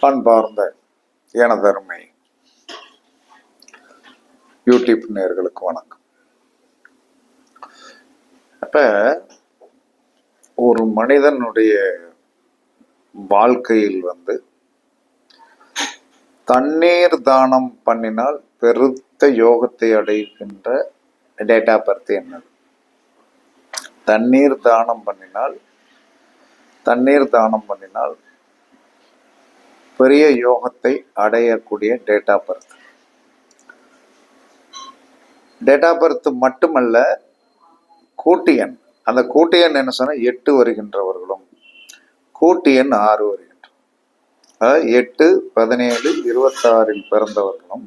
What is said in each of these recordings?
அன்பார்ந்த எனதருமை யூடியூப் நேர்களுக்கு வணக்கம். அப்ப ஒரு மனிதனுடைய வாழ்க்கையில் வந்து தண்ணீர் தானம் பண்ணினால் பெருத்த யோகத்தை அடைகின்ற டேட்டா பர்த் என்னது? தண்ணீர் தானம் பண்ணினால் தண்ணீர் தானம் பண்ணினால் பெரிய யோகத்தை அடையக்கூடிய டேட்டா பர்த் டேட்டா பர்த் மட்டுமல்ல கூட்டியன். அந்த கூட்டியன் என்ன சொன்னால் எட்டு வருகின்றவர்களும். கூட்டியன் ஆறு வருகின்ற அதாவது எட்டு பதினேழு இருபத்தாறில் பிறந்தவர்களும்.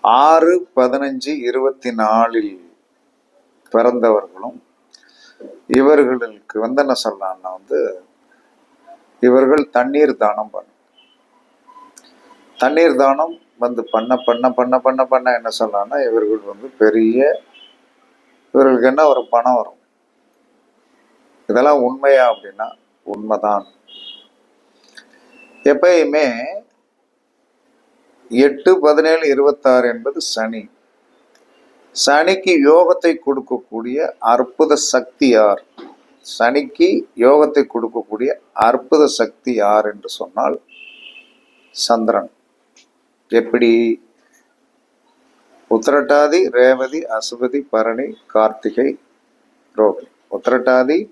ஆறு பதினஞ்சு இருபத்தி நாலில் பிறந்தவர்களும். இவர்களுக்கு வந்து என்ன சொல்லலாம்னா வந்து இவர்கள் தண்ணீர் தானம் பண்ணும். தண்ணீர் தானம் வந்து பண்ண பண்ண பண்ண பண்ண பண்ண என்ன சொல்லலாம்னா இவர்கள் வந்து பெரிய இவர்களுக்கு என்ன ஒரு பணம் வரும். இதெல்லாம் உண்மையா அப்படின்னா உண்மைதான். எப்பயுமே எட்டு பதினேழு இருபத்தாறு என்பது சனி. சனிக்கு யோகத்தை கொடுக்கக்கூடிய அற்புத சக்தி யார்? சனிக்கு யோகத்தை கொடுக்கக்கூடிய அற்புத சக்தி யார் என்று சொன்னால் சந்திரன். எப்படி? உத்திரட்டாதி ரேவதி அசுபதி பரணி கார்த்திகை ரோகிணி. உத்திரட்டாதி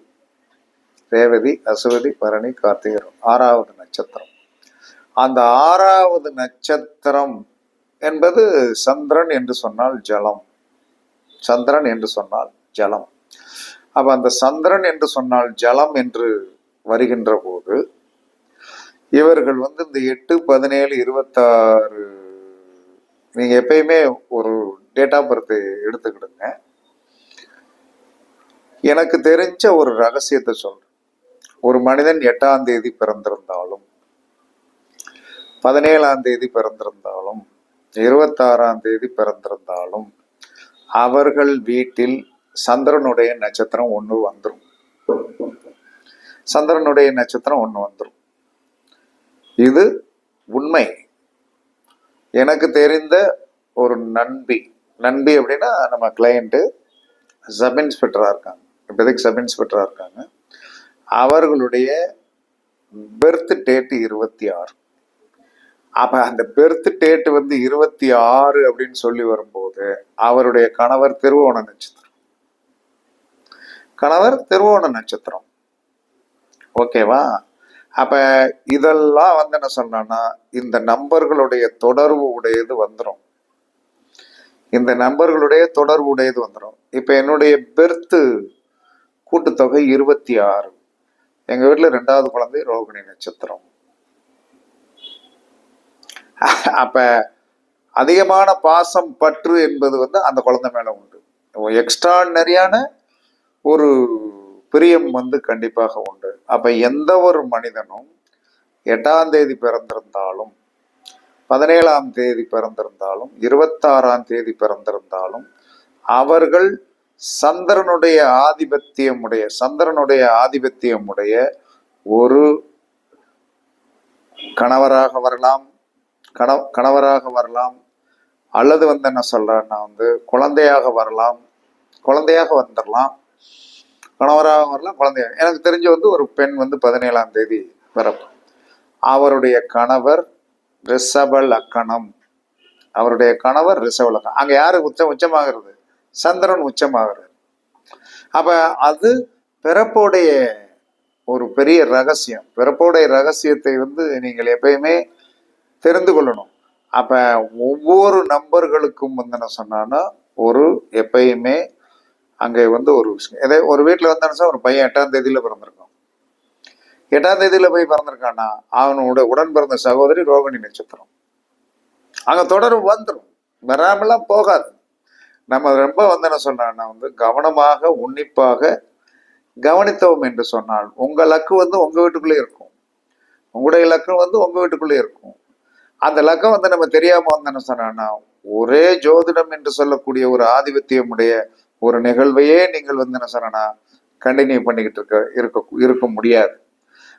ரேவதி அசுவதி பரணி கார்த்திகை ரோகிணி. ஆறாவது நட்சத்திரம். அந்த ஆறாவது நட்சத்திரம் என்பது சந்திரன் என்று சொன்னால் ஜலம். சந்திரன் என்று சொன்னால் ஜலம். அப்ப அந்த சந்திரன் என்று சொன்னால் ஜலம் என்று வருகின்ற போது இவர்கள் வந்து இந்த எட்டு பதினேழு இருபத்தாறு நீங்க எப்பயுமே ஒரு டேட் ஆஃப் பர்த் எடுத்துக்கிடுங்க. எனக்கு தெரிஞ்ச ஒரு ரகசியத்தை சொல்றேன். ஒரு மனிதன் எட்டாம் தேதி பிறந்திருந்தாலும் பதினேழாம் தேதி பிறந்திருந்தாலும் இருபத்தாறாம் தேதி பிறந்திருந்தாலும் அவர்கள் வீட்டில் சந்திரனுடைய நட்சத்திரம் ஒன்று வந்துடும் சந்திரனுடைய நட்சத்திரம் ஒன்று வந்துடும் இது உண்மை. எனக்கு தெரிந்த ஒரு நண்பி. நண்பி அப்படின்னா நம்ம கிளையண்ட்டு சப் இன்ஸ்பெக்டராக இருக்காங்க. இப்போதைக்கு சப் இன்ஸ்பெக்டராக இருக்காங்க. அவர்களுடைய பெர்த் டேட் இருபத்தி ஆறு. அப்போ அந்த பெர்த் டேட் வந்து இருபத்தி ஆறு அப்படின்னு சொல்லி வரும்போது அவருடைய கணவர் திருவோண நட்சத்திரம். கணவர் திருவோண நட்சத்திரம். ஓகேவா அப்ப இதெல்லாம் வந்து என்ன சொன்னா இந்த நம்பர்களுடைய தொடர்பு உடையது வந்துடும் இந்த நம்பர்களுடைய தொடர்பு உடையது வந்துடும் இப்ப என்னுடைய பெர்த்து கூட்டுத்தொகை இருபத்தி ஆறு. எங்க வீட்டுல ரெண்டாவது குழந்தை ரோகிணி நட்சத்திரம். அப்ப அதிகமான பாசம் பற்று என்பது வந்து அந்த குழந்தை மேல உண்டு. எக்ஸ்ட்ரானரியான ஒரு பிரியம் வந்து கண்டிப்பாக உண்டு. அப்போ எந்த ஒரு மனிதனும் எட்டாம் தேதி பிறந்திருந்தாலும் பதினேழாம் தேதி பிறந்திருந்தாலும் இருபத்தாறாம் தேதி பிறந்திருந்தாலும் அவர்கள் சந்திரனுடைய ஆதிபத்தியமுடைய சந்திரனுடைய ஆதிபத்தியமுடைய ஒரு கணவராக வரலாம் கணவ கணவராக வரலாம் அல்லது வந்து என்ன சொல்றேன்னா வந்து குழந்தையாக வரலாம் குழந்தையாக வந்துடலாம் கணவராக வரலாம் குழந்தையாக எனக்கு தெரிஞ்ச வந்து ஒரு பெண் வந்து பதினேழாம் தேதி பிறப்பு அவருடைய கணவர் ரிஷப லக்கணம். அவருடைய கணவர் ரிஷப லக்கணம். அங்கே யாரு உச்சம் உச்சமாகிறது? சந்திரன் உச்சமாகிறது அப்ப அது பிறப்போடைய ஒரு பெரிய ரகசியம். பிறப்போடைய ரகசியத்தை வந்து நீங்கள் எப்பயுமே தெரிந்து கொள்ளணும். அப்ப ஒவ்வொரு நம்பர்களுக்கும் வந்து என்ன சொன்னான்னா ஒரு எப்பயுமே அங்கே வந்து ஒரு விஷயம் இதே ஒரு வீட்டில் வந்தானுச்சா ஒரு பையன் எட்டாம் தேதியில் பிறந்திருக்கான். எட்டாம் தேதியில் போய் பிறந்திருக்கான்னா அவனோட உடன் பிறந்த சகோதரி ரோகிணி நட்சத்திரம். அங்கே தொடர்பு வந்துடும் வராமலாம் போகாது. நம்ம ரொம்ப வந்து என்ன சொன்னா வந்து கவனமாக உன்னிப்பாக கவனித்தோம் என்று சொன்னால் உங்கள் லக்கு வந்து உங்கள் வீட்டுக்குள்ளே இருக்கும். உங்களுடைய லக்கு வந்து உங்கள் வீட்டுக்குள்ளே இருக்கும். அந்த லக்கம் வந்து நம்ம தெரியாமல் வந்து என்ன சொன்னா ஒரே ஜோதிடம் என்று சொல்லக்கூடிய ஒரு ஆதிபத்தியமுடைய ஒரு நிகழ்வையே நீங்கள் வந்து என்ன சொன்னா கண்டினியூ பண்ணிக்கிட்டு இருக்க இருக்க இருக்க முடியாது.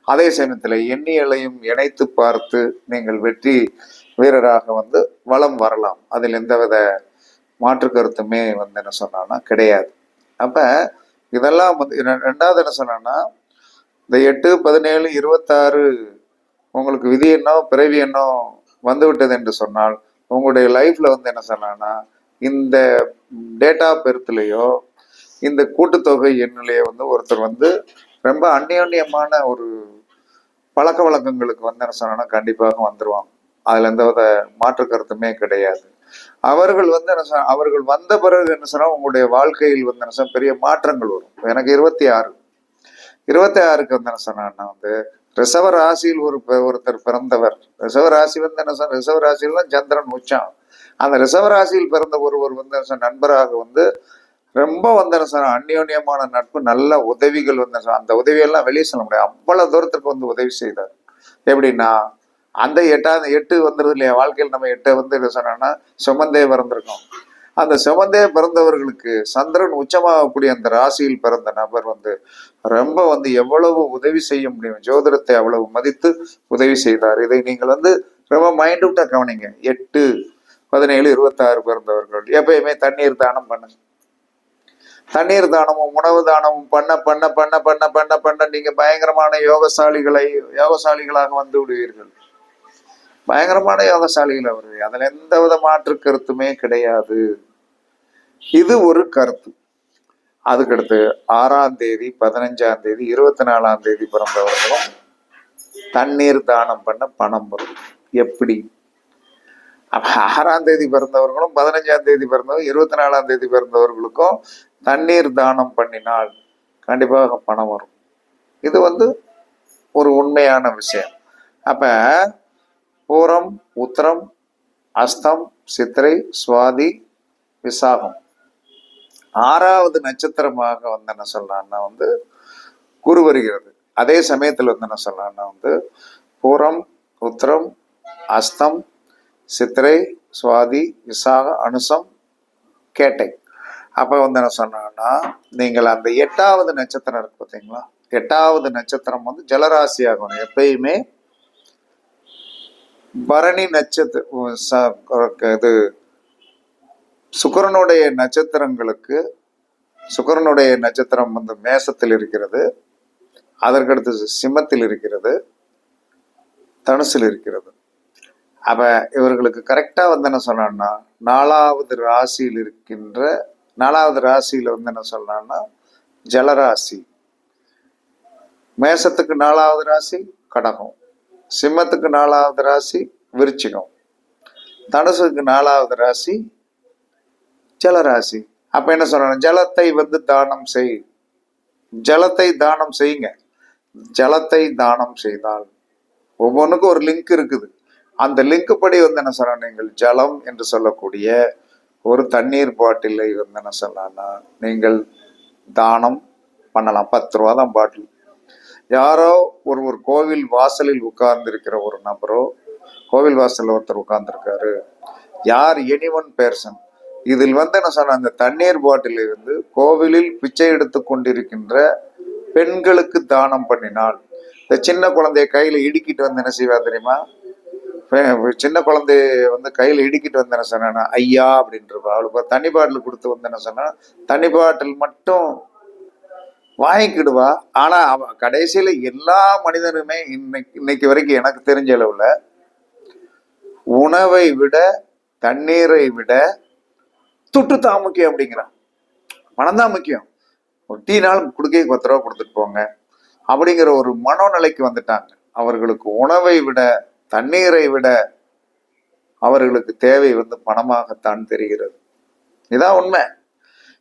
அதே சமயத்தில் எண்ணியலையும் இணைத்து பார்த்து நீங்கள் வெற்றி வீரராக வந்து வளம் வரலாம். அதில் எந்தவித மாற்று கருத்துமே வந்து என்ன சொன்னான்னா கிடையாது. அப்போ இதெல்லாம் வந்து ரெண்டாவது என்ன சொன்னான்னா இந்த எட்டு பதினேழு இருபத்தாறு உங்களுக்கு விதி எண்ணோ பிறவி எண்ணோ வந்துவிட்டது என்று சொன்னால் உங்களுடைய லைஃப்ல வந்து என்ன சொன்னான்னா இந்த டேட்டா பெருத்துலேயோ இந்த கூட்டுத்தொகை எண்ணிலேயே வந்து ஒருத்தர் வந்து ரொம்ப அந்யோன்யமான ஒரு பழக்க வழக்கங்களுக்கு வந்து என்ன சொன்னா கண்டிப்பாக வந்துருவாங்க. அதுல எந்த வித மாற்று கருத்துமே கிடையாது. அவர்கள் வந்து என்ன சொன்னா அவர்கள் வந்த பிறகு என்ன சொன்னா உங்களுடைய வாழ்க்கையில் வந்து என்ன சொன்னா பெரிய மாற்றங்கள் வரும். எனக்கு இருபத்தி ஆறு. இருபத்தி ஆறுக்கு வந்து என்ன சொன்னா வந்து ரிசவ ராசியில் ஒரு ஒருத்தர் பிறந்தவர். ரிசவ ராசி வந்து என்ன சொன்ன ரிசவ ராசியில் தான் சந்திரன் உச்சம் அந்த ரிசவராசியில் பிறந்த ஒருவர் வந்து நண்பராக வந்து ரொம்ப வந்து சார் அந்யோன்யமான நட்பு நல்ல உதவிகள் வந்து சார் அந்த உதவியெல்லாம் வெளியே சொல்ல முடியாது. அவ்வளவு தூரத்துக்கு வந்து உதவி செய்தார். எப்படின்னா அந்த எட்டாவது எட்டு வந்துருது இல்லையா? வாழ்க்கையில் நம்ம எட்டை வந்து என்ன சொன்னோம்னா சுமந்தே பிறந்திருக்கோம். அந்த சுமந்தே பிறந்தவர்களுக்கு சந்திரன் உச்சமாகக்கூடிய அந்த ராசியில் பிறந்த நபர் வந்து ரொம்ப வந்து எவ்வளவு உதவி செய்ய முடியும் ஜோதிடத்தை அவ்வளவு மதித்து உதவி செய்தார். இதை நீங்கள் வந்து ரொம்ப மைண்ட் விட்டா கவனிங்க. எட்டு பதினேழு இருபத்தாறு பிறந்தவர்கள். எப்பயுமே தண்ணீர் தானம் பண்ணுங்க. தண்ணீர் தானமும் உணவு தானமும் பண்ண பண்ண பண்ண பண்ண பண்ண பண்ண நீங்க பயங்கரமான யோகசாலிகளை யோகசாலிகளாக வந்து விடுவீர்கள். பயங்கரமான யோகசாலிகள் அவர் அதில் எந்த வித மாற்று கருத்துமே கிடையாது. இது ஒரு கருத்து. அதுக்கடுத்து ஆறாம் தேதி பதினஞ்சாம் தேதி இருபத்தி நாலாம் தேதி பிறந்தவர்களும் தண்ணீர் தானம் பண்ண பணம் வரும். எப்படி? அப்ப ஆறாம் தேதி பிறந்தவர்களும் பதினஞ்சாம் தேதி பிறந்தவங்க இருபத்தி நாலாம் தேதி பிறந்தவர்களுக்கும் தண்ணீர் தானம் பண்ணினால் கண்டிப்பாக பணம் வரும். இது வந்து ஒரு உண்மையான விஷயம். அப்ப பூரம் உத்திரம் அஸ்தம் சித்திரை சுவாதி விசாகம். ஆறாவது நட்சத்திரமாக வந்து என்ன சொல்லலாம்னா வந்து குரு வருகிறது. அதே சமயத்தில் வந்து என்ன சொல்லலாம்னா வந்து பூரம் உத்திரம் அஸ்தம் சித்திரை சுவாதி விசாக அனுசம் கேட்டை. அப்போ வந்து என்ன சொன்னான்னா நீங்கள் அந்த எட்டாவது நட்சத்திரம் இருக்கு பார்த்தீங்களா எட்டாவது நட்சத்திரம் வந்து ஜலராசி ஆகணும் எப்பயுமே பரணி நட்சத்திர இது சுக்கரனுடைய நட்சத்திரங்களுக்கு சுக்கரனுடைய நட்சத்திரம் வந்து மேசத்தில் இருக்கிறது அதற்கடுத்து சிம்மத்தில் இருக்கிறது தனுசில் இருக்கிறது. அப்போ இவர்களுக்கு கரெக்டாக வந்து என்ன சொன்னான்னா நாலாவது ராசியில் இருக்கின்ற நாலாவது ராசியில் வந்து என்ன சொன்னான்னா ஜலராசி. மேசத்துக்கு நாலாவது ராசி கடகம். சிம்மத்துக்கு நாலாவது ராசி விருச்சிகம். தனுசுக்கு நாலாவது ராசி ஜலராசி. அப்ப என்ன சொல்றாங்க ஜலத்தை வந்து தானம் செய். ஜலத்தை தானம் செய்யுங்க. ஜலத்தை தானம் செய்தால் ஒவ்வொன்றுக்கும் ஒரு லிங்க் இருக்குது. அந்த லிங்க் படி வந்து என்ன சொல்றாங்க நீங்கள் ஜலம் என்று சொல்லக்கூடிய ஒரு தண்ணீர் பாட்டிலை வந்து என்ன சொல்லலாம்னா நீங்கள் தானம் பண்ணலாம். பத்து ரூபா தான் பாட்டில். யாரோ ஒரு ஒரு கோவில் வாசலில் உட்கார்ந்திருக்கிற ஒரு நபரோ கோவில் வாசலில் ஒருத்தர் உட்கார்ந்துருக்காரு. யார்? எனி ஒன் பேர்சன் இதில் வந்து என்ன சொன்ன அந்த தண்ணீர் பாட்டிலை வந்து கோவிலில் பிச்சை எடுத்து கொண்டிருக்கின்ற பெண்களுக்கு தானம் பண்ணினால் இந்த சின்ன குழந்தைய கையில் இடுக்கிட்டு வந்து என்ன செய்வா தெரியுமா? சின்ன குழந்தை வந்து கையில் இடுக்கிட்டு வந்து என்ன சொன்னா ஐயா அப்படின்றப்ப அவளுக்கு தண்ணி பாட்டில் கொடுத்து வந்தேன சொன்னா தண்ணி பாட்டில் மட்டும் வாங்கிக்கிடுவா. ஆனா அவ கடைசியில எல்லா மனிதனுமே இன்னைக்கு இன்னைக்கு வரைக்கும் எனக்கு தெரிஞ்ச அளவுல உணவை விட தண்ணீரை விட துட்டு தான் முக்கியம் அப்படிங்கிறான் பணம் தான் முக்கியம். ஒரு டீ நாள் பத்து ரூபா கொடுத்துட்டு போங்க அப்படிங்கிற ஒரு மனோநிலைக்கு வந்துட்டாங்க. அவர்களுக்கு உணவை விட தண்ணீரை விட அவர்களுக்கு தேவை வந்து பணமாகத்தான் தெரிகிறது. இதான் உண்மை.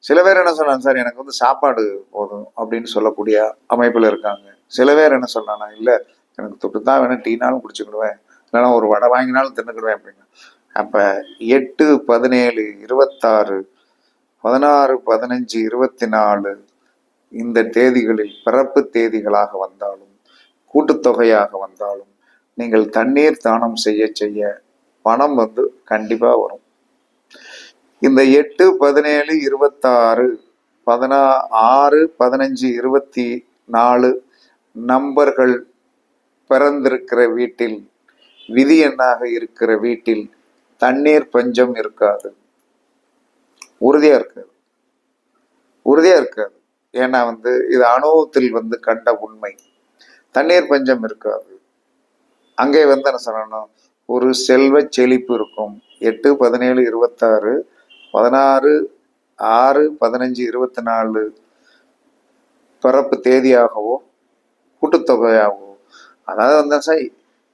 சில பேர் என்ன சொன்னாங்க சார் எனக்கு வந்து சாப்பாடு போதும் அப்படின்னு சொல்லக்கூடிய அமைப்பில் இருக்காங்க. சில பேர் என்ன சொன்னாங்க இல்லை எனக்கு தொட்டு தான் வேணும் டீனாலும் குடிச்சுக்கிடுவேன். இல்லைன்னா ஒரு வடை வாங்கினாலும் தின்னுக்கிடுவேன் அப்படின்னா. அப்போ எட்டு பதினேழு இருபத்தாறு பதினாறு பதினஞ்சு இருபத்தி நாலு இந்த தேதிகளில் பிறப்பு தேதிகளாக வந்தாலும் கூட்டுத்தொகையாக வந்தாலும் நீங்கள் தண்ணீர் தானம் செய்ய செய்ய பணம் வந்து கண்டிப்பாக வரும். இந்த எட்டு பதினேழு இருபத்தாறு பதினா ஆறு பதினஞ்சு இருபத்தி நாலு நம்பர்கள் பிறந்திருக்கிற வீட்டில் விதி எண்ணாக இருக்கிற வீட்டில் தண்ணீர் பஞ்சம் இருக்காது. உறுதியாக இருக்காது. உறுதியாக இருக்காது. ஏன்னா வந்து இது அனுபவத்தில் வந்து கண்ட உண்மை. தண்ணீர் பஞ்சம் இருக்காது. அங்கே வந்து என்ன சொல்லணும்? ஒரு செல்வ செழிப்பு இருக்கும். எட்டு பதினேழு இருபத்தாறு பதினாறு ஆறு பதினஞ்சு இருபத்தி நாலு பிறப்பு தேதியாகவோ கூட்டுத்தொகையாகவோ அதாவது வந்து சார்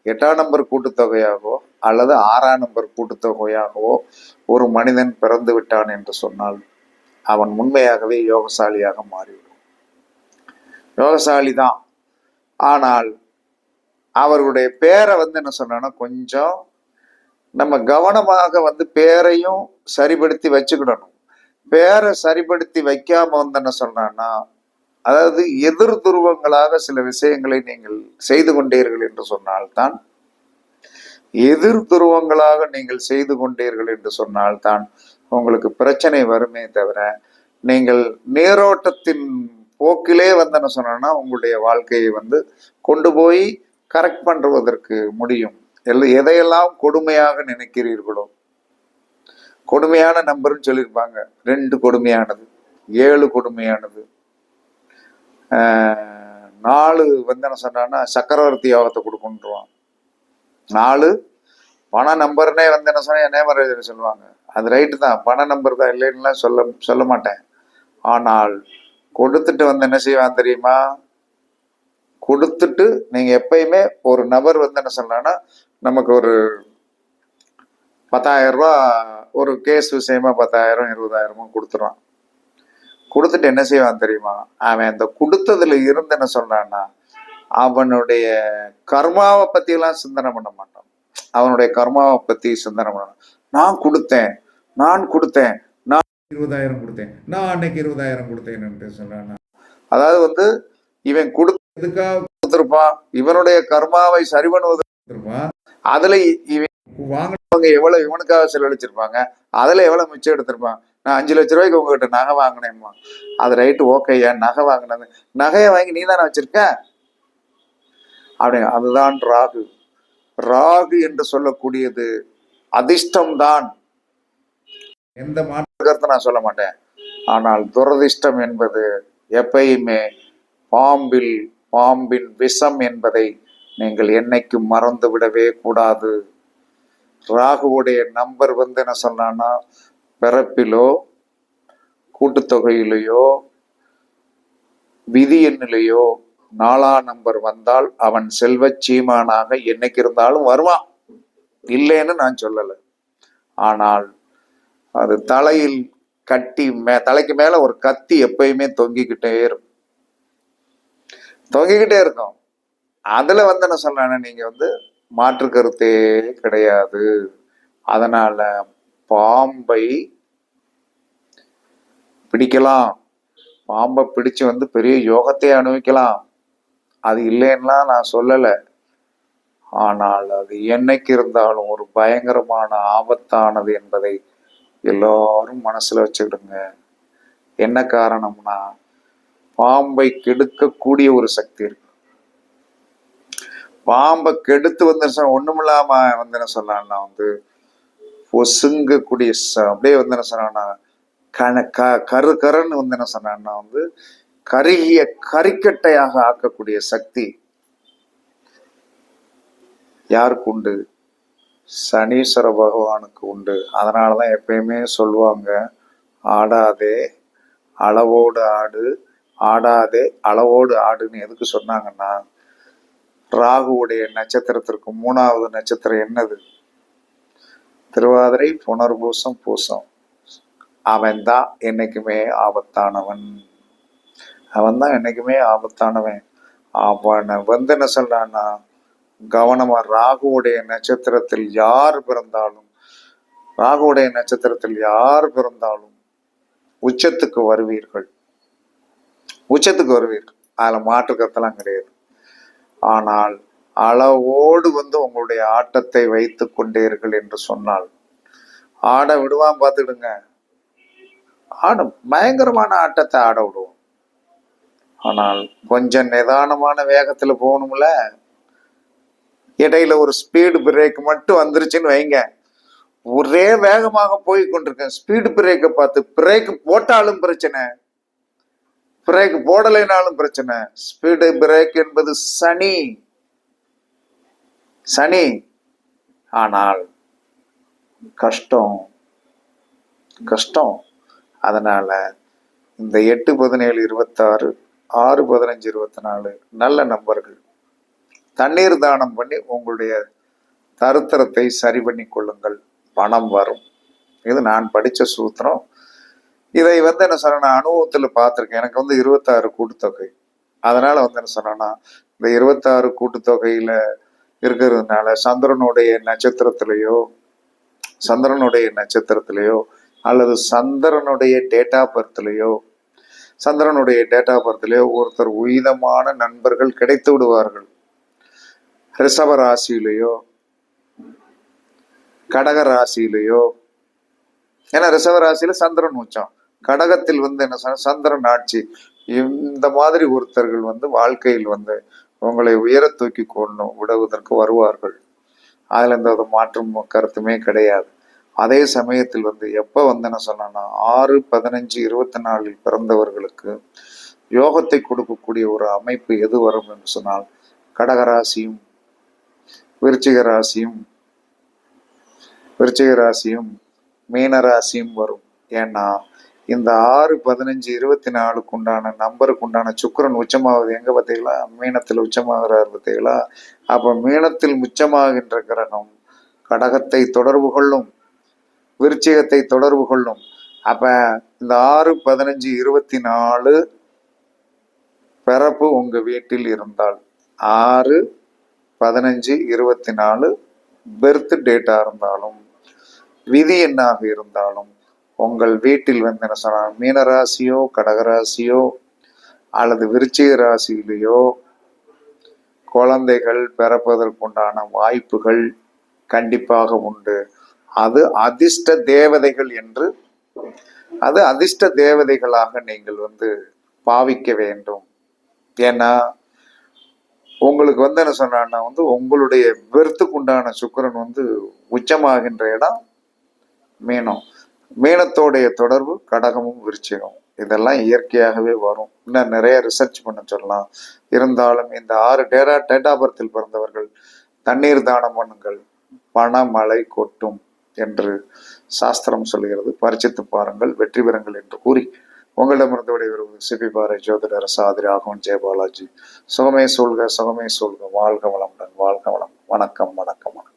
எட்டாம் நம்பர் கூட்டுத்தொகையாகவோ அல்லது ஆறாம் நம்பர் கூட்டுத்தொகையாகவோ ஒரு மனிதன் பிறந்து விட்டான் என்று சொன்னால் அவன் உண்மையாகவே யோகசாலியாக மாறிவிடும். யோகசாலி தான் ஆனால் அவர்களுடைய பேரை வந்து என்ன சொன்னா கொஞ்சம் நம்ம கவனமாக வந்து பேரையும் சரிப்படுத்தி வச்சுக்கிடணும். பேரை சரிப்படுத்தி வைக்காம வந்து என்ன சொல்றான்னா அதாவது எதிர் துருவங்களாக சில விஷயங்களை நீங்கள் செய்து கொண்டீர்கள் என்று சொன்னால்தான் எதிர் துருவங்களாக நீங்கள் செய்து கொண்டீர்கள் என்று சொன்னால்தான் உங்களுக்கு பிரச்சனை வருமே தவிர நீங்கள் நீரோட்டத்தின் போக்கிலே வந்து என்ன சொன்னா உங்களுடைய வாழ்க்கையை வந்து கொண்டு போய் கரெக்ட் பண்ணுவதற்கு முடியும். எல்ல எதையெல்லாம் கொடுமையாக நினைக்கிறீர்களோ கொடுமையான நம்பர்னு சொல்லியிருப்பாங்க. ரெண்டு கொடுமையானது ஏழு கொடுமையானது. நாலு வந்து என்ன சொன்னான்னா சக்கரவர்த்தி யோகத்தை கொடுக்குன்றான் நாலு பண நம்பர்னே வந்து என்ன சொன்னா நேமராஜர் சொல்லுவாங்க. அது ரைட்டு தான். பண நம்பர் தான் இல்லைன்னுலாம் சொல்ல சொல்ல மாட்டேன். ஆனால் கொடுத்துட்டு வந்து என்ன செய்வான் தெரியுமா? கொடுத்துட்டு நீங்க எப்பயுமே ஒரு நபர் வந்து என்ன சொல்லலாம்னா நமக்கு ஒரு பத்தாயிரம் ரூபா ஒரு கேஸ் விஷயமா பத்தாயிரம் இருபதாயிரமோ கொடுத்துருவான். கொடுத்துட்டு என்ன செய்வான் தெரியுமா? அவன் அந்த கொடுத்ததுல இருந்து என்ன சொல்றான்னா அவனுடைய கர்மாவை பத்தி எல்லாம் சிந்தனை பண்ண மாட்டான். அவனுடைய கர்மாவை பத்தி சிந்தனை பண்ண நான் கொடுத்தேன் நான் கொடுத்தேன் நான் இருபதாயிரம் கொடுத்தேன் நான் அன்னைக்கு இருபதாயிரம் கொடுத்தேன் சொல்றான் அதாவது வந்து இவன் கொடுத்ததுக்காக கொடுத்திருப்பான்? இவனுடைய கர்மாவை சரி பண்ணுவது அதுல இவன் வாங்கினவங்க எவ்வளவு இவனுக்காக செலவழிச்சிருப்பாங்க? அதுல எவ்வளவு மிச்சம் எடுத்திருப்பான்? நான் அஞ்சு லட்ச ரூபாய்க்கு உங்ககிட்ட நகை வாங்கினேம்மா. அது ரைட்டு ஓகேயா நகை வாங்கினது? நகையை வாங்கி நீ தானே வச்சிருக்க? அப்படிங்க அதுதான் ராகு. ராகு என்று சொல்லக்கூடியது அதிர்ஷ்டம்தான் எந்த மாற்று கருத்தை நான் சொல்ல மாட்டேன். ஆனால் துரதிர்ஷ்டம் என்பது எப்பயுமே பாம்பில் பாம்பின் விஷம் என்பதை நீங்கள் என்னைக்கும் மறந்து விடவே கூடாது. ராகுவுடைய நம்பர் வந்து என்ன சொன்னான்னா பிறப்பிலோ கூட்டுத்தொகையிலேயோ விதி எண்ணிலேயோ நாலா நம்பர் வந்தால் அவன் செல்வச் சீமானாக என்னைக்கு இருந்தாலும் வருவான். இல்லைன்னு நான் சொல்லலை. ஆனால் அது தலையில் கட்டி மே தலைக்கு மேலே ஒரு கத்தி எப்பயுமே தொங்கிக்கிட்டே இருக்கும். தொங்கிக்கிட்டே இருக்கும். அதில் வந்து என்ன சொன்னானே நீங்கள் வந்து மாற்று கருத்தே கிடையாது. அதனால் பாம்பை பிடிக்கலாம். பாம்பை பிடிச்சு வந்து பெரிய யோகத்தை அனுபவிக்கலாம். அது இல்லைன்னா நான் சொல்லலை. ஆனால் அது என்னைக்கு இருந்தாலும் ஒரு பயங்கரமான ஆபத்தானது என்பதை எல்லாரும் மனசில் வச்சுக்கிடுங்க. என்ன காரணம்னா பாம்பை கெடுக்கக்கூடிய ஒரு சக்தி இருக்கு. பாம்பை கெடுத்து வந்து ஒண்ணுமில்லாம வந்து என்ன சொல்லலாம்னா வந்து பொசுங்கக்கூடிய அப்படியே வந்து என்ன சொன்னான்னா கன க கரு கருன்னு வந்து என்ன சொன்னான்னா வந்து கருகிய கரிக்கட்டையாக ஆக்கக்கூடிய சக்தி. யாருக்கு உண்டு? சனீஸ்வர பகவானுக்கு உண்டு. அதனால தான் எப்பயுமே சொல்லுவாங்க ஆடாதே அளவோடு ஆடு ஆடாதே அளவோடு ஆடுன்னு எதுக்கு சொன்னாங்கன்னா ராகுவுடைய நட்சத்திரத்திற்கு மூணாவது நட்சத்திரம் என்னது? திருவாதிரை புனர்பூசம் பூசம். அவன் தான் என்னைக்குமே ஆபத்தானவன். அவன்தான் என்னைக்குமே ஆபத்தானவன். அவனை வந்து என்ன சொல்றான்னா கவனமா ராகுவுடைய நட்சத்திரத்தில் யார் பிறந்தாலும் ராகுவுடைய நட்சத்திரத்தில் யார் பிறந்தாலும் உச்சத்துக்கு வருவீர்கள். உச்சத்துக்கு வருவீர்கள் அதில் மாற்று கருத்தெல்லாம் கிடையாது. ஆனால் அளவோடு வந்து உங்களுடைய ஆட்டத்தை வைத்து கொண்டீர்கள் என்று சொன்னால் ஆட விடுவான் பார்த்துடுங்க. ஆடும் பயங்கரமான ஆட்டத்தை ஆட விடுவோம். ஆனால் கொஞ்சம் நிதானமான வேகத்தில் போகணும்ல? இடையில ஒரு ஸ்பீடு பிரேக் மட்டும் வந்துருச்சுன்னு வைங்க. ஒரே வேகமாக போய் கொண்டிருக்கேன். ஸ்பீடு பிரேக்கை பார்த்து பிரேக் போட்டாலும் பிரச்சனை. பிரேக் போடலைனாலும் பிரச்சனை. ஸ்பீடு பிரேக் என்பது சனி. சனி. ஆனால் கஷ்டம். கஷ்டம். அதனால இந்த எட்டு பதினேழு இருபத்தாறு ஆறு பதினஞ்சு இருபத்தி நாலு நல்ல நம்பர்கள் தண்ணீர் தானம் பண்ணி உங்களுடைய தருத்திரத்தை சரி பண்ணி கொள்ளுங்கள். பணம் வரும். இது நான் படித்த சூத்திரம். இதை வந்து என்ன சொன்னா அனுபவத்துல பார்த்துருக்கேன். எனக்கு வந்து இருபத்தாறு கூட்டுத்தொகை. அதனால வந்து என்ன சொன்னேன்னா இந்த இருபத்தாறு கூட்டுத்தொகையில இருக்கிறதுனால சந்திரனுடைய நட்சத்திரத்திலேயோ சந்திரனுடைய நட்சத்திரத்திலேயோ அல்லது சந்திரனுடைய டேட் ஆஃப் பர்த்லேயோ சந்திரனுடைய டேட் ஆஃப் பர்த்லேயோ ஒருத்தர் உயிதமான நண்பர்கள் கிடைத்து விடுவார்கள். ரிஷப ராசியிலேயோ கடக ராசியிலேயோ ஏன்னா ரிஷப ராசியில சந்திரன் உச்சம். கடகத்தில் வந்து என்ன சொன்ன சந்திரன் ஆட்சி. இந்த மாதிரி ஒருத்தர்கள் வந்து வாழ்க்கையில் வந்து உங்களை உயர தூக்கி கொண்டு விடுவதற்கு வருவார்கள். அதில் எந்த ஒரு மாற்றும் கருத்துமே கிடையாது. அதே சமயத்தில் வந்து எப்போ வந்து என்ன சொன்னா ஆறு பதினஞ்சு இருபத்தி நாலில் பிறந்தவர்களுக்கு யோகத்தை கொடுக்கக்கூடிய ஒரு அமைப்பு எது வரும் என்று சொன்னால் கடகராசியும் விருச்சிக ராசியும் விருச்சிக ராசியும் மீன ராசியும் வரும். ஏன்னா இந்த ஆறு பதினஞ்சு இருபத்தி நாலுக்கு உண்டான நம்பருக்கு உண்டான சுக்கரன் உச்சமாகுது. எங்க பார்த்தீங்களா? மீனத்தில் உச்சமாகிறார் பார்த்தீங்களா? அப்ப மீனத்தில் உச்சமாகின்ற கிரகம் கடகத்தை தொடர்பு கொள்ளும் விருச்சிகத்தை தொடர்பு கொள்ளும். அப்ப இந்த ஆறு பதினஞ்சு இருபத்தி நாலு பிறப்பு உங்க வீட்டில் இருந்தால் ஆறு பதினஞ்சு இருபத்தி நாலு பெர்த் டேட்டா இருந்தாலும் விதி எண்ணாக இருந்தாலும் உங்கள் வீட்டில் வந்து என்ன சொன்னால் மீனராசியோ கடகராசியோ அல்லது விருச்சிக ராசியிலேயோ குழந்தைகள் பிறப்பதற்குண்டான வாய்ப்புகள் கண்டிப்பாக உண்டு. அது அதிர்ஷ்ட தேவதைகள் என்று அது அதிர்ஷ்ட தேவதைகளாக நீங்கள் வந்து பாவிக்க வேண்டும். ஏன்னா உங்களுக்கு வந்து என்ன சொன்னா வந்து உங்களுடைய வெறுத்துக்குண்டான சுக்கரன் சுக்கிரன் வந்து உச்சமாகின்ற இடம் மீனம். மீனத்தோடைய தொடர்பு கடகமும் விருச்சிகம் இதெல்லாம் இயற்கையாகவே வரும். இன்னும் நிறைய ரிசர்ச் பண்ண சொல்லலாம். இருந்தாலும் இந்த ஆறு டேரா டேட்டா பர்த்தில் பிறந்தவர்கள் தண்ணீர் தானம் பண்ணுங்கள் பணமழை கொட்டும் என்று சாஸ்திரம் சொல்கிறது. பரிச்சித்து பாருங்கள் வெற்றி பெறுங்கள் என்று கூறி உங்களிடமிருந்து விடைபெறுவது சிபி பாறை ஜோதிடர் சாதிரி ஆகவன் ஜெயபாலாஜி சுகமே சொல்க சுகமே சொல்க வாழ்க வளமுடன் வாழ்க வளம் வணக்கம் வணக்கம்.